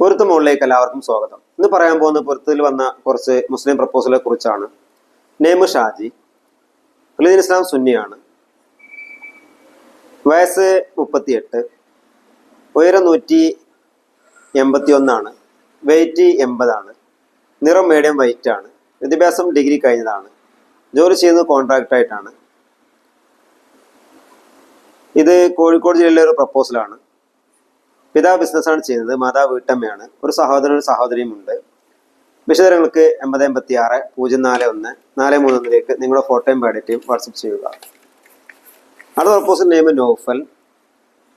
പൊരുത്ത മുകളിലേക്ക് എല്ലാവർക്കും സ്വാഗതം. ഇന്ന് പറയാൻ പോകുന്ന പൊരുത്തത്തിൽ വന്ന കുറച്ച് മുസ്ലിം പ്രപ്പോസലെ കുറിച്ചാണ്. നെയ്മ് ഷാജി അലിദീൻ ഇസ്ലാം സുന്നിയാണ്. വയസ്സ് മുപ്പത്തിയെട്ട് ഉയരം നൂറ്റി എൺപത്തി ഒന്നാണ് വെയിറ്റ് എൺപതാണ് നിറം മീഡിയം വൈറ്റ് ആണ് വിദ്യാഭ്യാസം ഡിഗ്രി കഴിഞ്ഞതാണ് ജോലി ചെയ്യുന്നത് കോൺട്രാക്റ്റ് ആയിട്ടാണ്. ഇത് കോഴിക്കോട് ജില്ലയിലെ ഒരു പ്രപ്പോസലാണ് പിതാവ് ബിസിനസ്സാണ് ചെയ്യുന്നത് മാതാവ് വീട്ടമ്മയാണ്. ഒരു സഹോദരനും ഒരു സഹോദരിയും ഉണ്ട് വിശദങ്ങൾക്ക് എൺപത് എൺപത്തി ആറ് പൂജ്യം നാല് ഒന്ന് നാല് മൂന്ന് ഒന്നിലേക്ക് നിങ്ങളുടെ ഫോട്ടോയും ബയോഡേറ്റയും വാട്സപ്പ് ചെയ്യുക. അടുത്ത proposal name Noufal.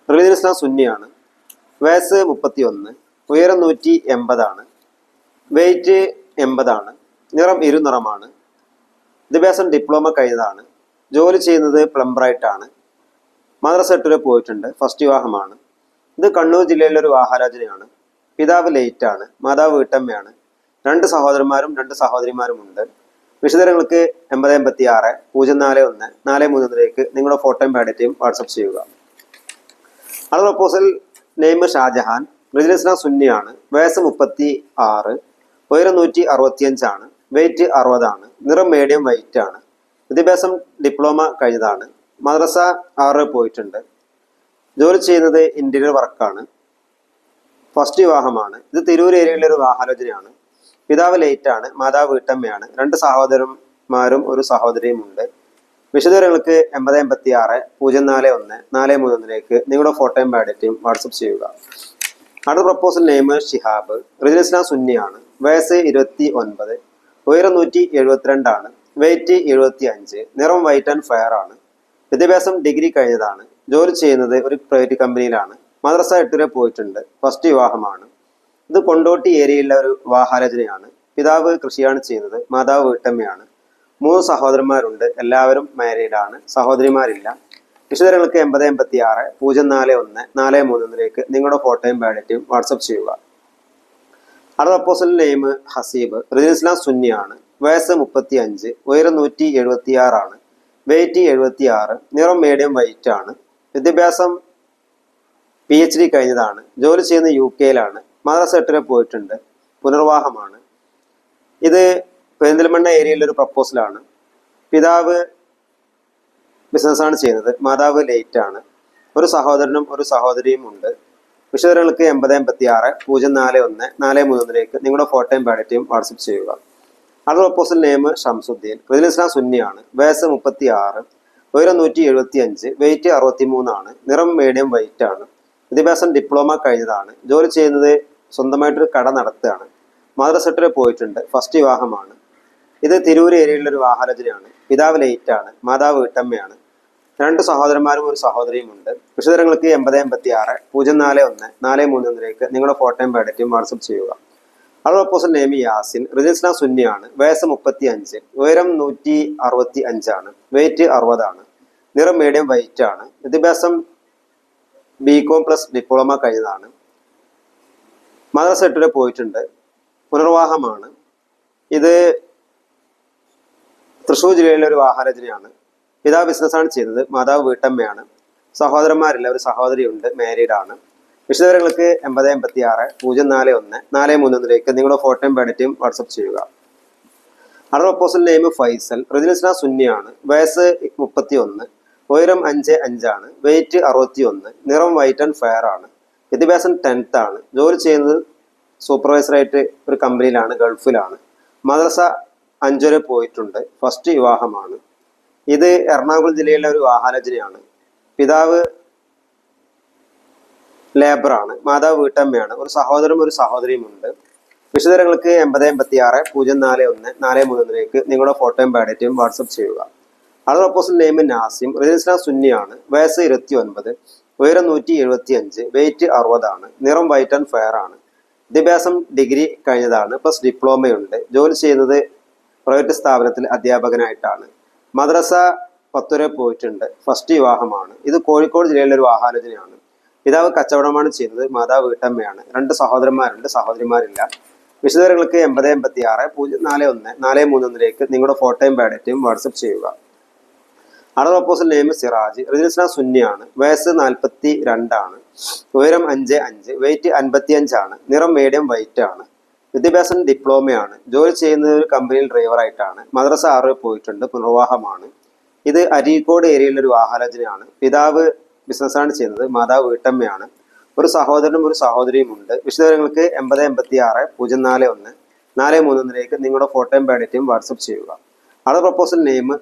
Religion Islam സുന്നിയാണ്. വയസ്സ് മുപ്പത്തി ഒന്ന് ഉയരം നൂറ്റി എൺപതാണ് വെയിറ്റ് എൺപതാണ് നിറം ഇരുനിറമാണ് വിദ്യാഭ്യാസം ഡിപ്ലോമ കഴിഞ്ഞതാണ് ജോലി ചെയ്യുന്നത് പ്ലംബറായിട്ടാണ് മദ്രസ എട്ടിൽ പോയിട്ടുണ്ട് ഫസ്റ്റ് വിവാഹമാണ്. ഇത് കണ്ണൂർ ജില്ലയിലെ ഒരു വാഹാരാജനയാണ് പിതാവ് ലേറ്റ് ആണ് മാതാവ് വീട്ടമ്മയാണ്. രണ്ട് സഹോദരന്മാരും രണ്ട് സഹോദരിമാരും ഉണ്ട് വിശദങ്ങൾക്ക് എൺപത് എൺപത്തി ആറ് പൂജ്യം നാല് ഒന്ന് നാല് മൂന്നിലേക്ക് നിങ്ങളുടെ ഫോട്ടോയും ബയോഡേറ്റയും വാട്സപ്പ് ചെയ്യുക. അടുത്ത പ്രപ്പോസൽ നെയ്മ് ഷാജഹാൻ റിജിലിസ്ലാം സുന്നിയാണ് വയസ്സ് മുപ്പത്തി ആറ് ഉയരം നൂറ്റി അറുപത്തിയഞ്ചാണ് വെയിറ്റ് അറുപതാണ് നിറം മീഡിയം വൈറ്റ് ആണ്. വിദ്യാഭ്യാസം ഡിപ്ലോമ കഴിഞ്ഞതാണ്. മദ്രസ ആറ് പോയിട്ടുണ്ട്. ജോലി ചെയ്യുന്നത് ഇന്റീരിയർ വർക്കാണ്. ഫസ്റ്റ് വിവാഹമാണ്. ഇത് തിരൂർ ഏരിയയിലെ ഒരു വിവാഹാലോചനയാണ്. പിതാവ് ലേറ്റ് ആണ് മാതാവ് വീട്ടമ്മയാണ്. രണ്ട് സഹോദരന്മാരും ഒരു സഹോദരിയും ഉണ്ട്. വിശദവിവരങ്ങൾക്ക് എൺപത് എൺപത്തി ആറ് പൂജ്യം നാല് ഒന്ന് നാല് മൂന്ന് ഒന്നിലേക്ക് നിങ്ങളുടെ ഫോട്ടോയും ബയോഡേറ്റയും വാട്സപ്പ് ചെയ്യുക. അടുത്ത പ്രപ്പോസൽ നെയിം ഷിഹാബ്. റിജിനസ്ന സുന്നിയാണ്. വയസ്സ് ഇരുപത്തി ഒൻപത് ഉയരം നൂറ്റി എഴുപത്തിരണ്ടാണ് വെയിറ്റ് എഴുപത്തി അഞ്ച് നിറം വൈറ്റ് ആൻഡ് ഫയർ ആണ്. വിദ്യാഭ്യാസം ഡിഗ്രി കഴിഞ്ഞതാണ്. ജോലി ചെയ്യുന്നത് ഒരു പ്രൈവറ്റ് കമ്പനിയിലാണ് മദ്രസ എട്ടുവരെ പോയിട്ടുണ്ട്. ഫസ്റ്റ് വിവാഹമാണ്. ഇത് കൊണ്ടോട്ടി ഏരിയയിലെ ഒരു വിവാഹാലോചനയാണ്. പിതാവ് കൃഷിയാണ് ചെയ്യുന്നത്. മാതാവ് വീട്ടമ്മയാണ്. മൂന്ന് സഹോദരന്മാരുണ്ട്. എല്ലാവരും മാരീഡാണ് സഹോദരിമാരില്ല. വിശദങ്ങൾക്ക് എൺപത് എൺപത്തി ആറ് പൂജ്യം നാല് ഒന്ന് നാല് മൂന്ന് ഒന്നിലേക്ക് നിങ്ങളുടെ ഫോട്ടോയും ബയോഡേറ്റയും വാട്സപ്പ് ചെയ്യുക. അടുത്ത അപ്പോസിൽ നെയിം ഹസീബ്. റിജിൻ ഇസ്ലാം സുന്നിയാണ്. വയസ്സ് മുപ്പത്തി അഞ്ച് ഉയരം നൂറ്റി എഴുപത്തി ആറാണ് വെയിറ്റ് എഴുപത്തി ആറ് നിറം മീഡിയം വൈറ്റ് ആണ്. വിദ്യാഭ്യാസം പി എച്ച് ഡി കഴിഞ്ഞതാണ്. ജോലി ചെയ്യുന്ന യു കെയിലാണ് മദ്രസ എട്ടിലെ പോയിട്ടുണ്ട്. പുനർവാഹമാണ്. ഇത് പെരിന്തൽമണ്ണ ഏരിയയിലൊരു പ്രപ്പോസലാണ് പിതാവ് ബിസിനസ്സാണ് ചെയ്യുന്നത്. മാതാവ് ലേറ്റ് ആണ്. ഒരു സഹോദരനും ഒരു സഹോദരിയും ഉണ്ട്. വിശദങ്ങൾക്ക് എൺപത് എൺപത്തി ആറ് പൂജ്യം നാല് ഒന്ന് നാല് മൂന്നിലേക്ക് നിങ്ങളുടെ ഫോട്ടോയും ബയോഡേറ്റയും വാട്സപ്പ് ചെയ്യുക. അടുത്ത പ്രപ്പോസൽ നെയിം ഷംസുദ്ദീൻ. ഇസ്ലാം സുന്നിയാണ്. വയസ്സ് മുപ്പത്തി ആറ് ഉയരം നൂറ്റി എഴുപത്തി അഞ്ച് വെയിറ്റ് അറുപത്തി മൂന്നാണ് നിറം മീഡിയം വൈറ്റ് ആണ്. വിദ്യാഭ്യാസം ഡിപ്ലോമ കഴിഞ്ഞതാണ്. ജോലി ചെയ്യുന്നത് സ്വന്തമായിട്ടൊരു കട നടത്തുകയാണ്. മദ്രസട്ടിൽ പോയിട്ടുണ്ട്. ഫസ്റ്റ് വിവാഹമാണ്. ഇത് തിരൂർ ഏരിയയിലുള്ള ഒരു വിവാഹാലോചനയാണ് പിതാവ് ആണ്. മാതാവ് വീട്ടമ്മയാണ്. രണ്ട് സഹോദരന്മാരും ഒരു സഹോദരിയും ഉണ്ട്. വിശദങ്ങൾക്ക് എൺപത് എൺപത്തി ആറ് പൂജ്യം നാല് ഒന്ന് നാല് മൂന്ന് ഒന്നിലേക്ക് നിങ്ങളുടെ ഫോട്ടോയും ബയോഡേറ്റയും വാട്സപ്പ് ചെയ്യുക. അത് പ്രപ്പോസൽ നെയ്മി യാസിൻ റിജിസ്ലാം സുന്നിയാണ് വയസ്സ് മുപ്പത്തി അഞ്ച് ഉയരം നൂറ്റി അറുപത്തി അഞ്ചാണ് വെയിറ്റ് അറുപതാണ് നിറം മീഡിയം വൈറ്റ് ആണ് വിദ്യാഭ്യാസം ബി കോം പ്ലസ് ഡിപ്ലോമ കഴിഞ്ഞതാണ്. മദ്രസ എട്ടിൽ പോയിട്ടുണ്ട് പുനർവാഹമാണ് ഇത് തൃശ്ശൂർ ജില്ലയിലെ ഒരു വാഹനരചനയാണ് പിതാവ് ബിസിനസ്സാണ് ചെയ്തത് മാതാവ് വീട്ടമ്മയാണ്. സഹോദരന്മാരില്ല ഒരു സഹോദരിയുണ്ട് മാരീഡാണ് വിശദവിവരങ്ങൾക്ക് എൺപത് എൺപത്തി ആറ് പൂജ്യം നാല് ഒന്ന് നാല് മൂന്ന് ഒന്നിലേക്ക് നിങ്ങളുടെ ഫോട്ടോയും ബാഡറ്റും വാട്സപ്പ് ചെയ്യുക. അടർ ഒപ്പോസൽ നെയിം ഫൈസൽ റിജിലിസ്ലാം സുന്നിയാണ് വയസ്സ് മുപ്പത്തി ഒന്ന് ഉയരം അഞ്ച് അഞ്ചാണ് വെയിറ്റ് അറുപത്തി ഒന്ന് നിറം വൈറ്റ് ആൻഡ് ഫെയർ ആണ്. വിദ്യാഭ്യാസം ടെൻത്ത് ആണ്. ജോലി ചെയ്യുന്നത് സൂപ്പർവൈസറായിട്ട് ഒരു കമ്പനിയിലാണ് ഗൾഫിലാണ്. മദ്രസ അഞ്ചുവരെ പോയിട്ടുണ്ട്. ഫസ്റ്റ് വിവാഹമാണ്. ഇത് എറണാകുളം ജില്ലയിലെ ഒരു വിവാഹാലോചനയാണ് പിതാവ് ലേബറാണ് മാതാവ് വീട്ടമ്മയാണ്. ഒരു സഹോദരനും ഒരു സഹോദരിയും ഉണ്ട് വിശദങ്ങൾക്ക് എൺപത് എൺപത്തി ആറ് പൂജ്യം നാല് ഒന്ന് നാല് മൂന്ന് ഒന്നിലേക്ക് നിങ്ങളുടെ ഫോട്ടോയും ബയോഡേറ്റയും വാട്സപ്പ് ചെയ്യുക. Other opposite name Nasim residence സുന്നിയാണ് വയസ്സ് ഇരുപത്തി ഒൻപത് ഉയരം നൂറ്റി എഴുപത്തി അഞ്ച് വെയിറ്റ് അറുപതാണ് നിറം വൈറ്റ് ആൻഡ് ഫെയർ ആണ്. വിദ്യാഭ്യാസം ഡിഗ്രി കഴിഞ്ഞതാണ് പ്ലസ് ഡിപ്ലോമയുണ്ട് ജോലി ചെയ്യുന്നത് പ്രൈവറ്റ് സ്ഥാപനത്തിൽ അധ്യാപകനായിട്ടാണ്. മദ്രസ പത്തുവരെ പോയിട്ടുണ്ട് ഫസ്റ്റ് വിവാഹമാണ്. ഇത് കോഴിക്കോട് ജില്ലയിലെ ഒരു വാഹാലോചനയാണ് പിതാവ് കച്ചവടമാണ് ചെയ്യുന്നത് മാതാവ് വീട്ടമ്മയാണ്. രണ്ട് സഹോദരന്മാരുണ്ട് സഹോദരിമാരില്ല. വിശദവിവരങ്ങൾക്ക് എൺപത് എൺപത്തി ആറ് പൂജ്യം നാല് ഒന്ന് നാല് മൂന്ന് ഒന്നിലേക്ക് നിങ്ങളുടെ ഫോട്ടോയും ബയോഡേറ്റയും വാട്സപ്പ് ചെയ്യുക. അടുത്ത പ്രപ്പോസൽ നെയിം സിറാജ് റിജിസ്ലാം സുന്നിയാണ്. വയസ്സ് നാൽപ്പത്തി രണ്ടാണ് ഉയരം അഞ്ച് അഞ്ച് വെയിറ്റ് അൻപത്തി അഞ്ചാണ് നിറം മീഡിയം വൈറ്റ് ആണ്. വിദ്യാഭ്യാസം ഡിപ്ലോമയാണ് ജോലി ചെയ്യുന്നത് ഒരു കമ്പനിയിൽ ഡ്രൈവറായിട്ടാണ് മദ്രസ ആറ് പോയിട്ടുണ്ട് പുനർവാഹമാണ് ഇത് അരീക്കോട് ഏരിയയിലെ ഒരു ആഹാരജനയാണ് പിതാവ് ബിസിനസ്സാണ് ചെയ്യുന്നത്. മാതാവ് വീട്ടമ്മയാണ്. ഒരു സഹോദരനും ഒരു സഹോദരിയും ഉണ്ട്. വിശദവിവരങ്ങൾക്ക് എൺപത് എൺപത്തി ആറ് പൂജ്യം നാല് ഒന്ന് നാല് മൂന്നൊന്നിലേക്ക് നിങ്ങളുടെ ഫോട്ടോയും ബയോഡേറ്റയും വാട്സപ്പ് ചെയ്യുക. ആളെ പ്രപ്പോസൽ നെയിം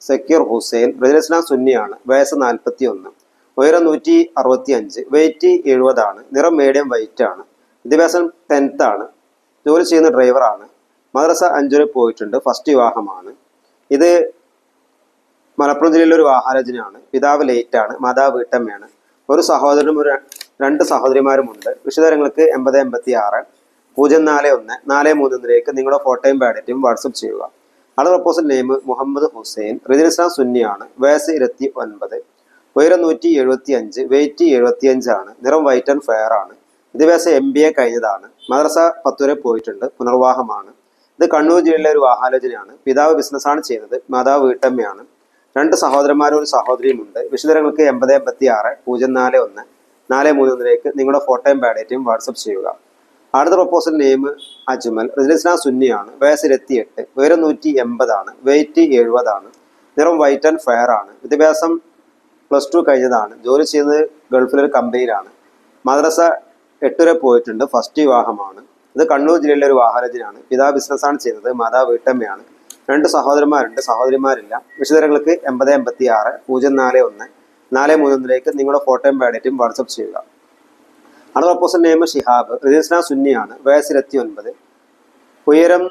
സക്കീർ ഹുസൈൻ. റജിസ്ലാം സുന്നിയാണ്. വയസ്സ് നാൽപ്പത്തി ഒന്ന് ഉയരം നൂറ്റി അറുപത്തി അഞ്ച് വെയിറ്റ് എഴുപതാണ്. നിറം മീഡിയം വൈറ്റ് ആണ്. വിദ്യാഭ്യാസം ടെൻത്ത് ആണ്. ജോലി ചെയ്യുന്ന ഡ്രൈവറാണ് മദ്രസ അഞ്ചുവരെ പോയിട്ടുണ്ട്. ഫസ്റ്റ് വിവാഹമാണ്. ഇത് മലപ്പുറം ജില്ലയിലെ ഒരു വാഹാരചനയാണ് പിതാവ് ലേറ്റ് ആണ് മാതാവ് വീട്ടമ്മയാണ്. ഒരു സഹോദരനും ഒരു രണ്ട് സഹോദരിമാരുമുണ്ട്. വിശദങ്ങൾക്ക് എൺപത് എൺപത്തി ആറ് പൂജ്യം നാല് ഒന്ന് നാല് മൂന്നിലേക്ക് നിങ്ങളുടെ ഫോട്ടോയും ബാഡറ്റും വാട്സപ്പ് ചെയ്യുക. ആളെ പ്രപ്പോസൽ നെയിം മുഹമ്മദ് ഹുസൈൻ റിജിസ്ട്രാൻ സുന്നിയാണ് വയസ്സ് ഇരുപത്തി ഒൻപത് ഉയരം നൂറ്റി എഴുപത്തി അഞ്ച് വെയിറ്റ് എഴുപത്തി അഞ്ചാണ് നിറം വൈറ്റ് ആൻഡ് ഫെയർ ആണ്. വിദ്യാഭ്യാസം എം ബി എ കഴിഞ്ഞതാണ് മദ്രസ പത്ത് വരെ പോയിട്ടുണ്ട് പുനർവാഹമാണ് ഇത് കണ്ണൂർ ജില്ലയിലെ ഒരു ആഹാലോചനയാണ് പിതാവ് ബിസിനസ്സാണ് ചെയ്യുന്നത് മാതാവ് വീട്ടമ്മയാണ്. രണ്ട് സഹോദരന്മാരും ഒരു സഹോദരിയുമുണ്ട്. വിശുദ്ധരങ്ങൾക്ക് എൺപത് എൺപത്തി ആറ് പൂജ്യം നാല് ഒന്ന് നാല് മൂന്ന് ഒന്നിലേക്ക് നിങ്ങളുടെ ഫോട്ടോയും ബാഡേറ്റയും വാട്സപ്പ് ചെയ്യുക. അടുത്ത പ്രപ്പോസൽ നെയിം അജ്മൽ. റജിസ്ലാം സുന്നിയാണ്. വയസ്സ് ഇരുപത്തിയെട്ട് ഉയരം നൂറ്റി എൺപതാണ്. വെയിറ്റ് എഴുപതാണ്. നിറം വൈറ്റ് ആൻഡ് ഫെയർ ആണ്. വിദ്യാഭ്യാസം പ്ലസ് ടു കഴിഞ്ഞതാണ്. ജോലി ചെയ്യുന്നത് ഗൾഫിലൊരു കമ്പനിയിലാണ്. മദ്രസ എട്ട് വരെ പോയിട്ടുണ്ട്. ഫസ്റ്റ് വിവാഹമാണ്. ഇത് കണ്ണൂർ ജില്ലയിലെ ഒരു വാഹനത്തിനാണ്. പിതാവ് ബിസിനസ്സാണ് ചെയ്യുന്നത്. മാതാവ് വീട്ടമ്മയാണ്. രണ്ട് സഹോദരന്മാരുണ്ട് സഹോദരിമാരില്ല. വിശദങ്ങൾക്ക് എൺപത് എൺപത്തി ആറ് പൂജ്യം നാല് ഒന്ന് നാല് മൂന്നൊന്നിലേക്ക് നിങ്ങളുടെ ഫോട്ടോയും ബയോഡേറ്റും വാട്സപ്പ് ചെയ്യുക. അടുത്ത ഓപ്പോസിറ്റ് നെയ്മ ഷിഹാബ്. രജിസ്ന സുന്നിയാണ്. വയസ്സ് ഇരുപത്തി ഒൻപത് ഉയരം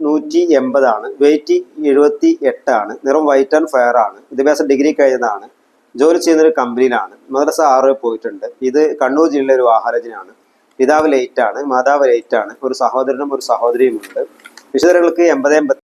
നൂറ്റി എൺപതാണ്. വെയിറ്റ് എഴുപത്തി എട്ടാണ് നിറം വൈറ്റ് ആൻഡ് ഫയർ ആണ്. വിദ്യാഭ്യാസം ഡിഗ്രി കഴിഞ്ഞതാണ്. ജോലി ചെയ്യുന്ന ഒരു കമ്പനിയിലാണ് മദ്രസ ആറ് പോയിട്ടുണ്ട്. ഇത് കണ്ണൂർ ജില്ലയിലെ ഒരു ആഹാരജനാണ് പിതാവ് ലേറ്റ് ആണ് മാതാവ് ലേറ്റ് ആണ്. ഒരു സഹോദരനും ഒരു സഹോദരിയുമുണ്ട് വിശദങ്ങൾക്ക് എൺപത് എൺപത്തി